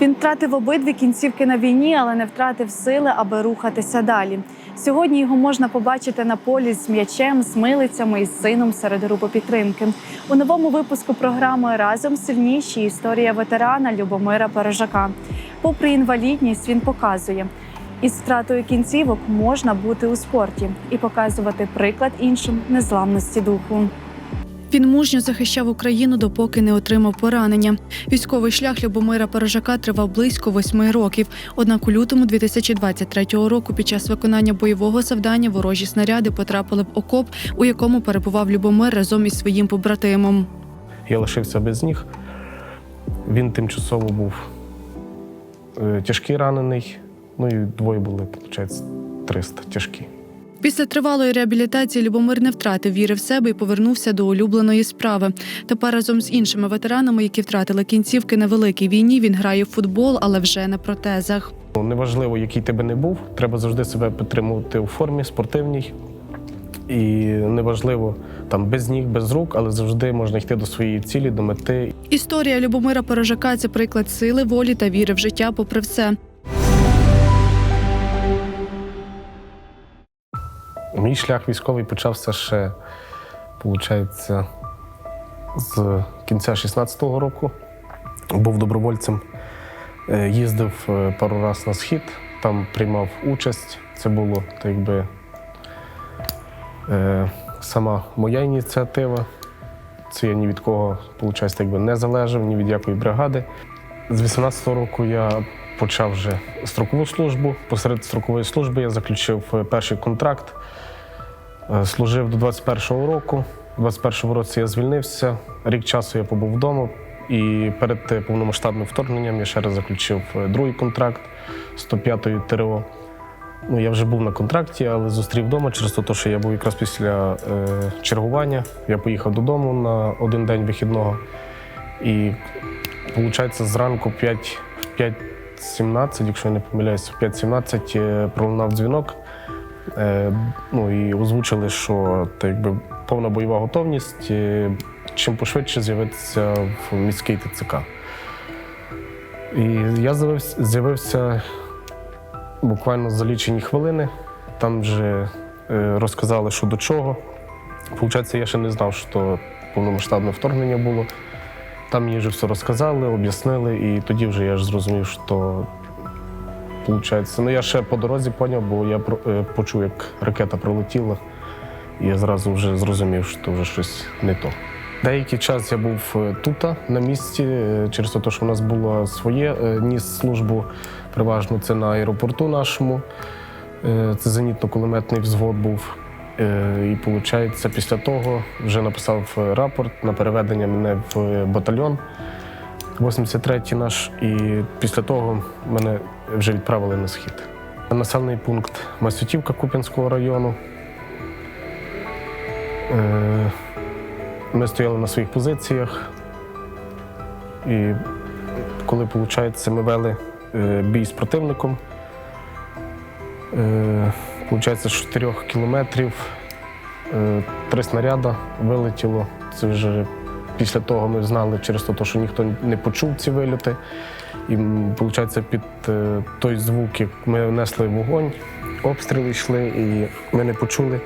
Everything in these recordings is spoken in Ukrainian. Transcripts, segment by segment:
Він втратив обидві кінцівки на війні, але не втратив сили, аби рухатися далі. Сьогодні його можна побачити на полі з м'ячем, з милицями і з сином серед групи підтримки. У новому випуску програми Разом сильніші історія ветерана Любомира Пережака. Попри інвалідність, він показує. Із втратою кінцівок можна бути у спорті і показувати приклад іншим незламності духу. Він мужньо захищав Україну, допоки не отримав поранення. Військовий шлях Любомира Порожака тривав близько восьми років. Однак у лютому 2023 року, під час виконання бойового завдання, ворожі снаряди потрапили в окоп, у якому перебував Любомир разом із своїм побратимом. Я лишився без ніг. Він тимчасово був е, тяжкий ранений. Ну і двоє були, виходить, 300 тяжкі. Після тривалої реабілітації Любомир не втратив віри в себе і повернувся до улюбленої справи. Тепер разом з іншими ветеранами, які втратили кінцівки на великій війні, він грає в футбол, але вже на протезах. Ну, Неважливо, який ти би не був, треба завжди себе підтримувати у формі спортивній. І неважливо там без ніг, без рук, але завжди можна йти до своєї цілі, до мети. Історія Любомира Порожака це приклад сили, волі та віри в життя, попри все. Мій шлях військовий почався ще, виходить, з кінця 16-го року. Був добровольцем, Е, їздив е, пару разів на схід, там приймав участь. Це було так якби е, сама моя ініціатива. Це я ні від кого, виходить, якби не залежав, ні від якої бригади. З 18-го року я почав вже строкову службу. Посеред строкової служби я заключив перший контракт. Е, Служив до 21-го року. У 21-му році я звільнився. Рік часу я побув вдома. І перед е, повномасштабним вторгненням я ще раз заключив е, другий контракт 105-ї ТРО. Ну, я вже був на контракті, але зустрів вдома через те, що я був якраз після е, чергування. Я поїхав додому на один день вихідного. І виходить, зранку 5, 5.17, якщо я не помиляюся, в 5.17 е, пролунав дзвінок. Е, ну і озвучили, що так якби повна бойова готовність. е, Чим пошвидше з'явитися в міський ТЦК. І я з'явився, з'явився буквально за лічені хвилини. Там вже е, розказали, що до чого. Получається, я ще не знав, що повномасштабне вторгнення було. Там мені вже все розказали, об'яснили, і тоді вже я ж зрозумів, що Получається, ну я ще по дорозі поняв, бо я е, почув, як ракета пролетіла, і я зразу вже зрозумів, що вже щось не то. Деякий час я був е, тут, на місці, е, через те, що в нас було своє, ніс службу переважно це на аеропорту нашому. Це зенітно-кулеметний взвод був. І виходить, після того вже написав рапорт на переведення мене в батальйон. 83-й наш, і після того мене вже відправили на схід. Населений пункт Масютівка Куп'янського району. Е, Ми стояли на своїх позиціях. І коли, виходить, ми вели е, бій з противником, е, виходить, з 4 кілометрів е, три снаряди вилетіло. Це вже Після того ми знали через те, що ніхто не почув ці вильоти. І виходить, під е, той звук, як ми несли вогонь, обстріли йшли, і ми не почули.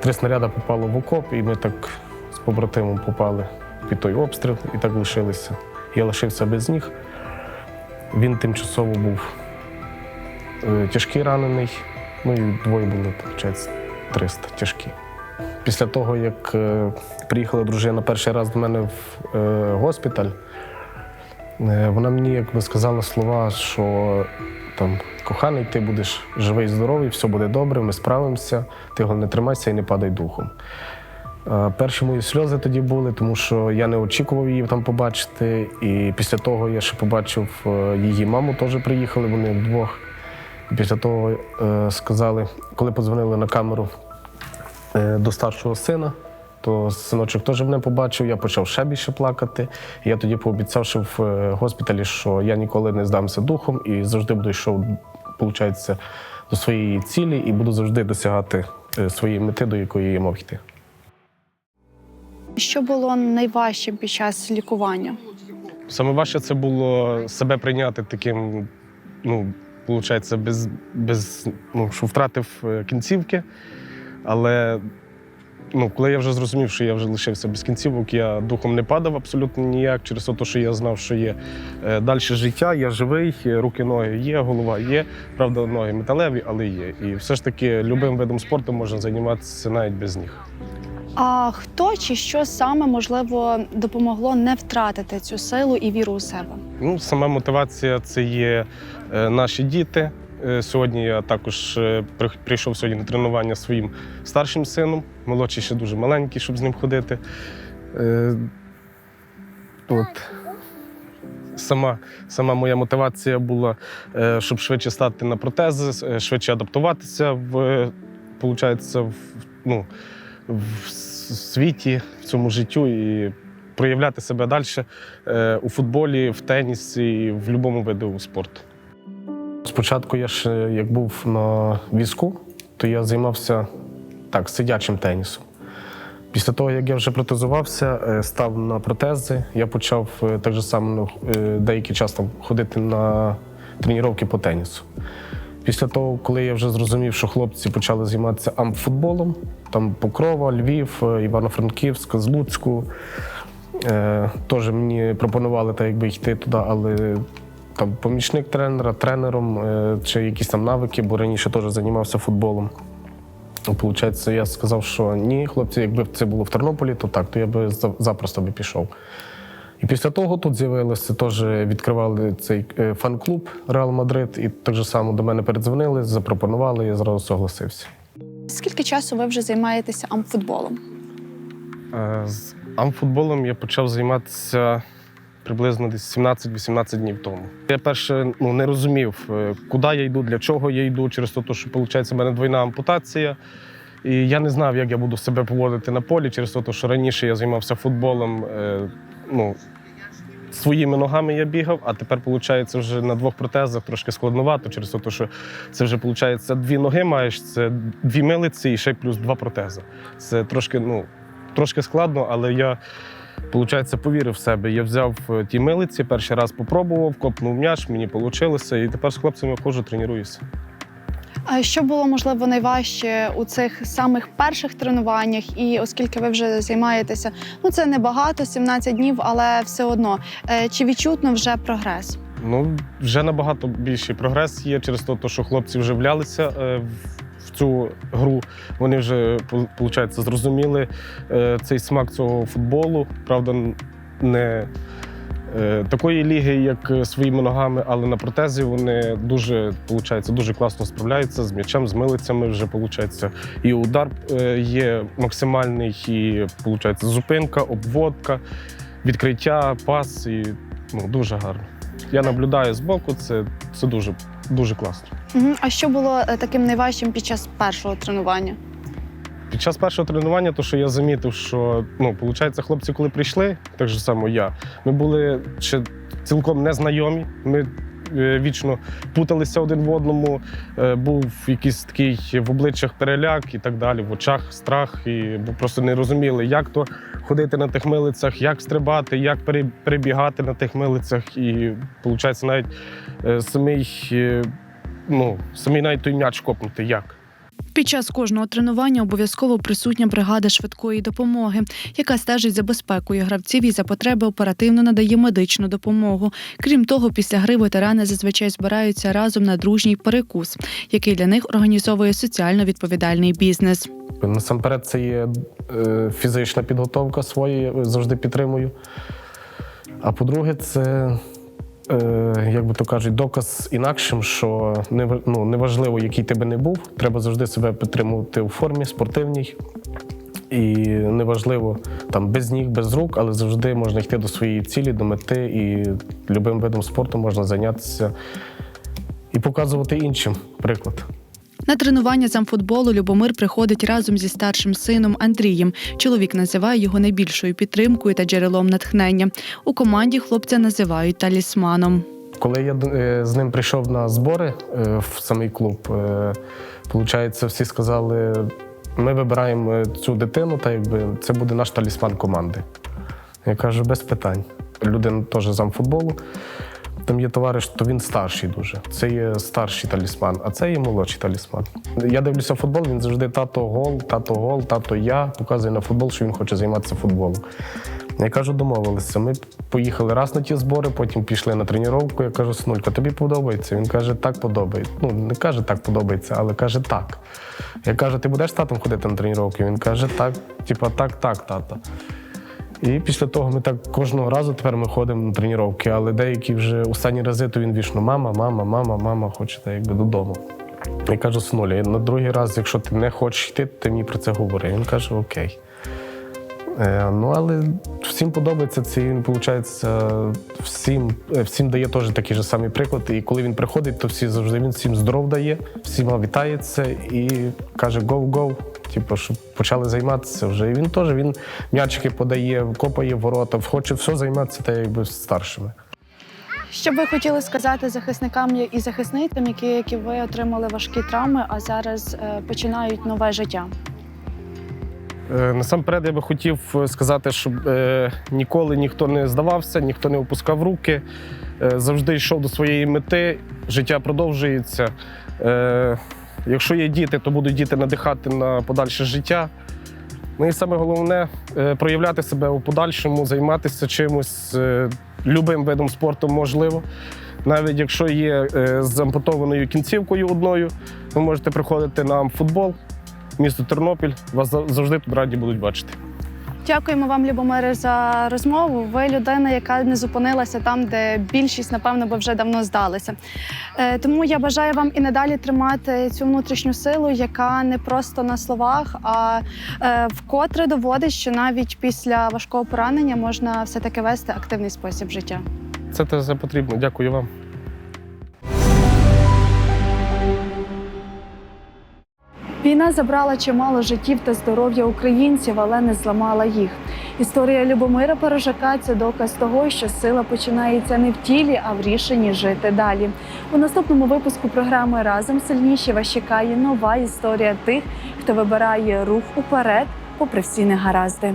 Три снаряди попало в окоп, і ми так з побратимом попали під той обстріл і так лишилися. Я лишився без ніг. Він тимчасово був е, тяжкий ранений, ну і двоє були, виходить, 300 тяжкі. Після того, як е, приїхала дружина перший раз до мене в е, госпіталь, е, вона мені якби сказала слова, що там коханий, ти будеш живий, здоровий, все буде добре, ми справимося, ти головне тримайся і не падай духом. Перші мої сльози тоді були, тому що я не очікував її там побачити. І після того я ще побачив її маму, теж приїхали, вони вдвох. І після того сказали, коли подзвонили на камеру до старшого сина, то синочок теж мене побачив, я почав ще більше плакати. І я тоді пообіцяв, що в е, госпіталі, що я ніколи не здамся духом і завжди буду йшов, виходить, до своєї цілі і буду завжди досягати е, своєї мети, до якої я мав йти. Що було найважчим під час лікування? Саме важче це було себе прийняти таким, ну, виходить, без, без ну, що втратив е, кінцівки. Але ну, коли я вже зрозумів, що я вже лишився без кінцівок, я духом не падав абсолютно ніяк, через те, що я знав, що є е, далі життя, я живий, руки, ноги є, голова є. Правда, ноги металеві, але є. І все ж таки любим видом спорту можна займатися навіть без ніг. А хто чи що саме можливо допомогло не втратити цю силу і віру у себе? Ну, сама мотивація це є е, наші діти. Е, Сьогодні я також е, при- прийшов сьогодні на тренування своїм старшим сином. Молодший ще дуже маленький, щоб з ним ходити. Е, От. Сама, сама моя мотивація була, щоб швидше стати на протези, швидше адаптуватися в, получається, в, ну, в світі, в цьому життю і проявляти себе далі у футболі, в тенісі, в будь-якому виду спорту. Спочатку я ж е, як був на візку, то я займався так, сидячим тенісом. Після того, як я вже протезувався, е, став на протези, я почав е, так же само ну, деякий час там ходити на тренування по тенісу. Після того, коли я вже зрозумів, що хлопці почали займатися амфутболом, там Покрова, Львів, Івано-Франківськ, з Луцьку, теж мені пропонували так, якби йти туди, але там помічник тренера, тренером е, чи якісь там навики, бо раніше теж займався футболом. Получається, я сказав, що ні, хлопці, якби це було в Тернополі, то так, то я би запросто би пішов. І після того тут з'явилося, теж відкривали цей е, фан-клуб Реал Мадрид, і так же само до мене передзвонили, запропонували, я зразу согласився. Скільки часу ви вже займаєтеся амфутболом? Е, З амфутболом я почав займатися приблизно десь 17-18 днів тому. Я перше ну, не розумів, е, куди я йду, для чого я йду, через те, що виходить, в мене двойна ампутація. І я не знав, як я буду себе поводити на полі, через те, що раніше я займався футболом. е, Ну, своїми ногами я бігав, а тепер, виходить, вже на двох протезах трошки складновато, через те, що це вже виходить, дві ноги маєш, це дві милиці і ще плюс два протези. Це трошки, ну, трошки складно, але я, виходить, повірив в себе. Я взяв е, ті милиці, перший раз попробував, копнув м'яч, мені вийшло, і тепер з хлопцями ходжу, тренуюся. А що було можливо найважче у цих самих перших тренуваннях? І оскільки ви вже займаєтеся, ну це небагато, 17 днів, але все одно Е, чи відчутно вже прогрес? Ну, вже набагато більший прогрес є через те, що хлопці вже цю гру. Вони вже, виходить, зрозуміли е, цей смак цього футболу. Правда, не е, такої ліги, як е, своїми ногами, але на протезі вони дуже, виходить, дуже класно справляються з м'ячем, з милицями вже виходить. І удар є максимальний, і виходить, зупинка, обводка, відкриття, пас. І ну, дуже гарно. Я наблюдаю збоку, це, це дуже, дуже класно. Угу. А що було е, таким найважчим під час першого тренування? Під час першого тренування, то що я замітив, що ну, виходить, хлопці, коли прийшли, так же само я, ми були ще цілком незнайомі. Ми вічно путалися один в одному. Е, Був якийсь такий в обличчях переляк і так далі, в очах страх, і просто не розуміли, як то ходити на тих милицях, як стрибати, як пере- перебігати на тих милицях. І виходить, навіть е, самий, е, ну, самий навіть той м'яч копнути як. Під час кожного тренування обов'язково присутня бригада швидкої допомоги, яка стежить за безпекою гравців і за потреби оперативно надає медичну допомогу. Крім того, після гри ветерани зазвичай збираються разом на дружній перекус, який для них організовує соціально відповідальний бізнес. Насамперед, це є е, фізична підготовка своя, я завжди підтримую. А по-друге, це, е, як би то кажуть, доказ інакшим, що не, ну, неважливо, який ти би не був, треба завжди себе підтримувати у формі спортивній. І неважливо там без ніг, без рук, але завжди можна йти до своєї цілі, до мети, і любим видом спорту можна зайнятися і показувати іншим приклад. На тренування з амфутболу Любомир приходить разом зі старшим сином Андрієм. Чоловік називає його найбільшою підтримкою та джерелом натхнення. У команді хлопця називають талісманом. Коли я е, з ним прийшов на збори е, в самий клуб, е, получається, всі сказали: ми вибираємо е, цю дитину, та якби це буде наш талісман команди. Я кажу, без питань. людина теж зам футболу. Там є товариш, то він старший дуже. Це є старший талісман, а це є молодший талісман. Я дивлюся футбол, він завжди тато гол, тато гол, тато я показує на футбол, що він хоче займатися футболом. Я кажу, домовилися. Ми поїхали раз на ті збори, потім пішли на тренування. Я кажу, синулька, тобі подобається? Він каже, так подобається. Ну, не каже, так подобається, але каже так. Я кажу, ти будеш татом ходити на тренування? Він каже, так, типа, так, так, тато. І після того ми так кожного разу тепер ми ходимо на тренування, але деякі вже останні рази то він вічно мама, мама, мама, мама, хочете якби додому. Я кажу, синуля, на другий раз, якщо ти не хочеш йти, ти мені про це говори. Він каже, окей. Е, ну, але всім подобається це, він, виходить, всім, е, всім дає теж такий же самий приклад. І коли він приходить, то всі завжди він всім здоров дає, всіма вітається і каже гоу-гоу. Типу, щоб почали займатися вже. І він теж він м'ячики подає, копає ворота, хоче все займатися та якби старшими. Що б ви хотіли сказати захисникам і захисницям, які, які ви отримали важкі травми, а зараз е, починають нове життя? Е, Насамперед я би хотів е, сказати, щоб е, ніколи ніхто не здавався, ніхто не опускав руки, завжди йшов до своєї мети, життя продовжується. Якщо є діти, то будуть діти надихати на подальше життя. Ну і саме головне проявляти себе у подальшому, займатися чимось, любим видом спорту можливо. Навіть якщо є з ампутованою кінцівкою одною, ви можете приходити на футбол, місто Тернопіль. Вас за- завжди тут раді будуть бачити. Дякуємо вам, Любомире, за розмову. Ви людина, яка не зупинилася там, де більшість, напевно, би вже давно здалися. Е, Тому я бажаю вам і надалі тримати цю внутрішню силу, яка не просто на словах, а е, вкотре доводить, що навіть після важкого поранення можна все таки вести активний спосіб життя. Це те все потрібно. Дякую вам. Війна забрала чимало життів та здоров'я українців, але не зламала їх. Історія Любомира Порожака це доказ того, що сила починається не в тілі, а в рішенні жити далі. У наступному випуску програми Разом сильніші вас чекає нова історія тих, хто вибирає рух уперед, попри всі негаразди.